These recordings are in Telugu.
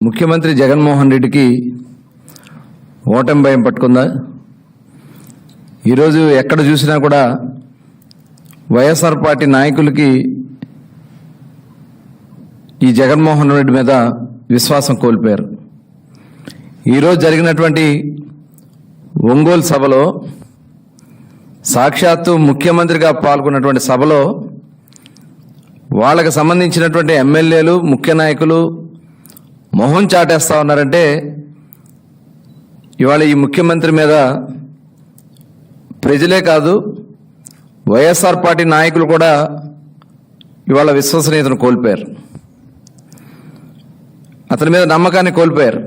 ముఖ్యమంత్రి జగన్మోహన్ రెడ్డికి ఓటమి భయం పట్టుకుందా? ఈరోజు ఎక్కడ చూసినా కూడా వైఎస్ఆర్ పార్టీ నాయకులకి ఈ జగన్మోహన్ రెడ్డి మీద విశ్వాసం కోల్పోయారు. ఈరోజు జరిగినటువంటి ఒంగోలు సభలో సాక్షాత్తు ముఖ్యమంత్రిగా పాల్గొన్నటువంటి సభలో వాళ్ళకి సంబంధించినటువంటి ఎమ్మెల్యేలు ముఖ్య నాయకులు మొహం చాటేస్తా ఉన్నారంటే ఇవాళ ఈ ముఖ్యమంత్రి మీద ప్రజలే కాదు వైఎస్ఆర్ పార్టీ నాయకులు కూడా ఇవాళ విశ్వసనీయతను కోల్పోయారు. అతని మీద నమ్మకాన్ని కోల్పోయారు.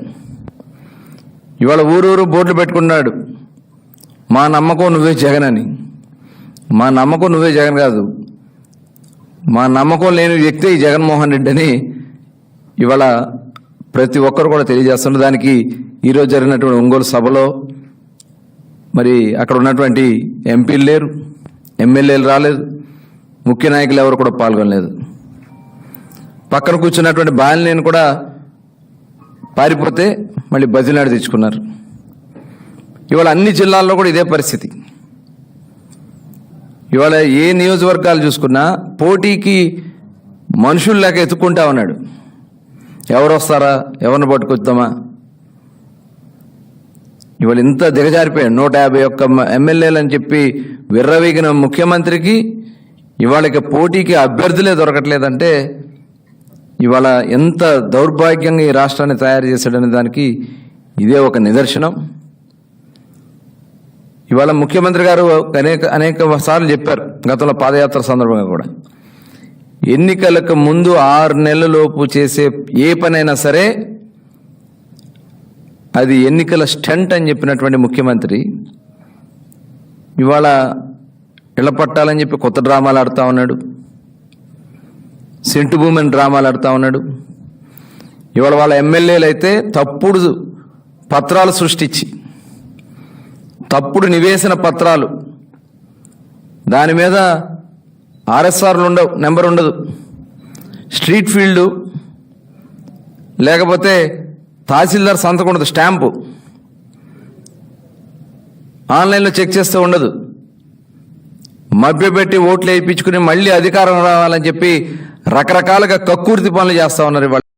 ఇవాళ ఊరూరు బోర్డులు పెట్టుకున్నాడు. మా నమ్మకం నువ్వే జగన్ అని. మా నమ్మకం నువ్వే జగన్ కాదు. మా నమ్మకం లేని వ్యక్తి జగన్మోహన్ రెడ్డి అని ఇవాళ ప్రతి ఒక్కరు కూడా తెలియజేస్తున్న దానికి ఈరోజు జరిగినటువంటి ఒంగోలు సభలో మరి అక్కడ ఉన్నటువంటి ఎంపీలు లేరు ఎమ్మెల్యేలు రాలేదు ముఖ్య నాయకులు ఎవరు కూడా పాల్గొనలేదు. పక్కన కూర్చున్నటువంటి బాలినేని కూడా పారిపోతే మళ్ళీ బదిలాడి తెచ్చుకున్నారు. ఇవాళ అన్ని జిల్లాల్లో కూడా ఇదే పరిస్థితి. ఇవాళ ఏ నియోజకవర్గాలు చూసుకున్నా పోటీకి మనుషులు లేక ఎత్తుక్కుంటా ఉన్నాడు. ఎవరు వస్తారా ఎవరిని పట్టుకొద్దామా ఇవాళ ఇంత దిగజారిపోయాడు. నూట యాభై ఒక్క ఎమ్మెల్యేలు అని చెప్పి విర్రవీగిన ముఖ్యమంత్రికి ఇవాళకి పోటీకి అభ్యర్థులే దొరకట్లేదంటే ఇవాళ ఎంత దౌర్భాగ్యంగా ఈ రాష్ట్రాన్ని తయారు చేశాడనే దానికి ఇదే ఒక నిదర్శనం. ఇవాళ ముఖ్యమంత్రి గారు అనేక అనేక సార్లు చెప్పారు. గతంలో పాదయాత్ర సందర్భంగా కూడా. ఎన్నికలకు ముందు ఆరు నెలలలోపు చేసే ఏ పనైనా సరే అది ఎన్నికల స్టంట్ అని చెప్పినటువంటి ముఖ్యమంత్రి ఇవాళ ఇళ్ళపట్టాలని చెప్పి కొత్త డ్రామాలు ఆడుతూ ఉన్నాడు. సెంటు భూమిని డ్రామాలు ఆడుతూ ఉన్నాడు. ఇవాళ వాళ్ళ ఎమ్మెల్యేలు అయితే తప్పుడు పత్రాలు సృష్టించి తప్పుడు నివేశన పత్రాలు. దాని మీద ఆర్ఎస్ఆర్లు ఉండవు నెంబర్ ఉండదు. స్ట్రీట్ ఫీల్డు లేకపోతే తహసీల్దార్ సంతకం ఉండదు స్టాంపు. ఆన్లైన్లో చెక్ చేస్తే ఉండదు. మభ్యపెట్టి ఓట్లు వేయించుకుని మళ్ళీ అధికారం రావాలని చెప్పి రకరకాలుగా కక్కుర్తి పనులు చేస్తా ఉన్నారు ఇవాళ.